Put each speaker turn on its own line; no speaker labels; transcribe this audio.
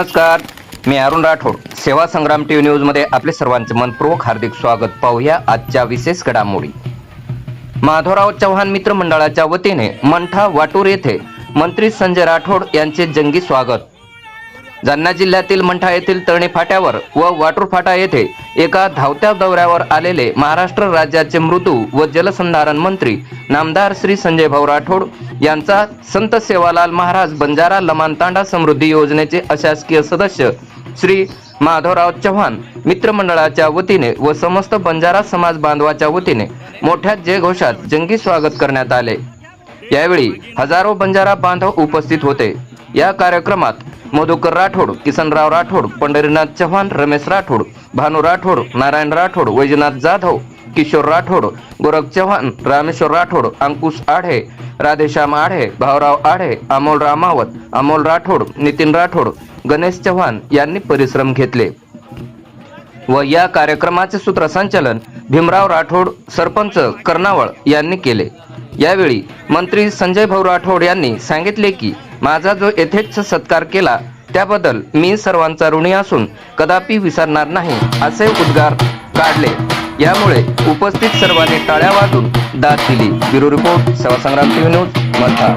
नमस्कार. मी अरुण राठोड. सेवा संग्राम टीव्ही न्यूजमध्ये आपले सर्वांचे मनपूर्वक हार्दिक स्वागत. पाहूया आजच्या विशेष घडामोडी. माधवराव चव्हाण मित्र मंडळाच्या वतीने मंठा वाटूर येथे मंत्री संजय राठोड यांचे जंगी स्वागत. जालना जिल्ह्यातील मंठा येथील तळणी फाट्यावर व वाटूर फाटा येथे एका धावत्या दौऱ्यावर आलेले महाराष्ट्र राज्याचे मृदू व जलसंधारण मंत्री नामदार श्री संजय भाऊ राठोड यांचा संत सेवालाल महाराज बंजारा लमानतांडा समृद्धी योजनेचे अशासकीय सदस्य श्री माधवराव चव्हाण मित्रमंडळाच्या वतीने व समस्त बंजारा समाज बांधवाच्या वतीने मोठ्या जयघोषात जंगी स्वागत करण्यात आले. यावेळी हजारो बंजारा बांधव उपस्थित होते. या कार्यक्रमात मधुकर राठोड किसनराव राठोड पंढरीनाथ चव्हाण रमेश राठोड भानू राठोड नारायण राठोड वैजनाथ जाधव किशोर राठोड गोरख चव्हाण रामेश्वर राठोड अंकुश आढे राधेश्याम आढे भाऊराव आढे अमोल रामावत अमोल राठोड नितीन राठोड गणेश चव्हाण यांनी परिश्रम घेतले. व या कार्यक्रमाचे सूत्रसंचालन भीमराव राठोड सरपंच कर्नावळ यांनी केले. यावेळी मंत्री संजय भाऊ राठोड यांनी सांगितले की माझा जो यथेच्छ सत्कार केला त्याबद्दल मी सर्वांचा ऋणी असून कदापि विसरणार नाही असे उद्गार काढले. यामुळे उपस्थित सर्वांनी टाळ्या वाजून दाद दिली. Bureau report Sevasangram TV news मथा